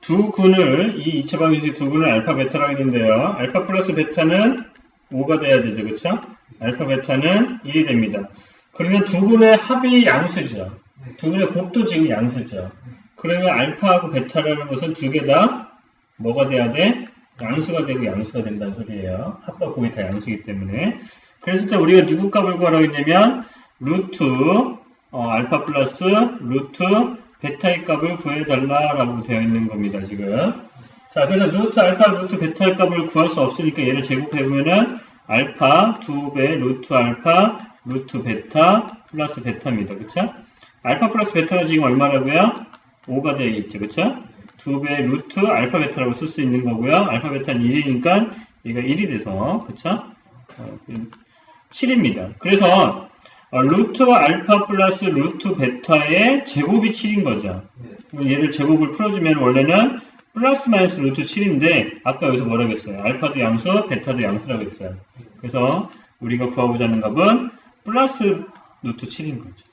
두 군을 이 2차 방정식 두 군을 알파 베타라고 했는데요. 알파 플러스 베타는 5가 돼야 되죠. 그쵸? 알파 베타는 1이 됩니다. 그러면 두 군의 합이 양수죠. 두 군의 곱도 지금 양수죠. 그러면 알파하고 베타라는 것은 두 개 다 뭐가 돼야 돼? 양수가 되고 양수가 된다는 소리예요. 합과 곱이 다 양수이기 때문에. 그래서 때 우리가 누구 값을 구하라고 했냐면 루트 어, 알파 플러스 루트 베타의 값을 구해달라라고 되어 있는 겁니다. 지금. 자, 그래서 루트 알파 루트 베타의 값을 구할 수 없으니까 얘를 제곱해보면은 알파 2배 루트 알파 루트 베타 플러스 베타입니다. 그쵸? 알파 플러스 베타가 지금 얼마라고요? 5가 되겠죠. 그쵸? 2배 루트 알파 베타라고 쓸 수 있는 거고요. 알파 베타는 1이니까 얘가 1이 돼서 그쵸? 어, 7입니다. 그래서 어, 루트 알파 플러스 루트 베타의 제곱이 7인 거죠. 그럼 얘를 제곱을 풀어주면 원래는 플러스 마이너스 루트 7인데 아까 여기서 뭐라고 했어요? 알파도 양수, 베타도 양수라고 했어요. 그래서 우리가 구하고자 하는 값은 플러스 루트 7인 거죠.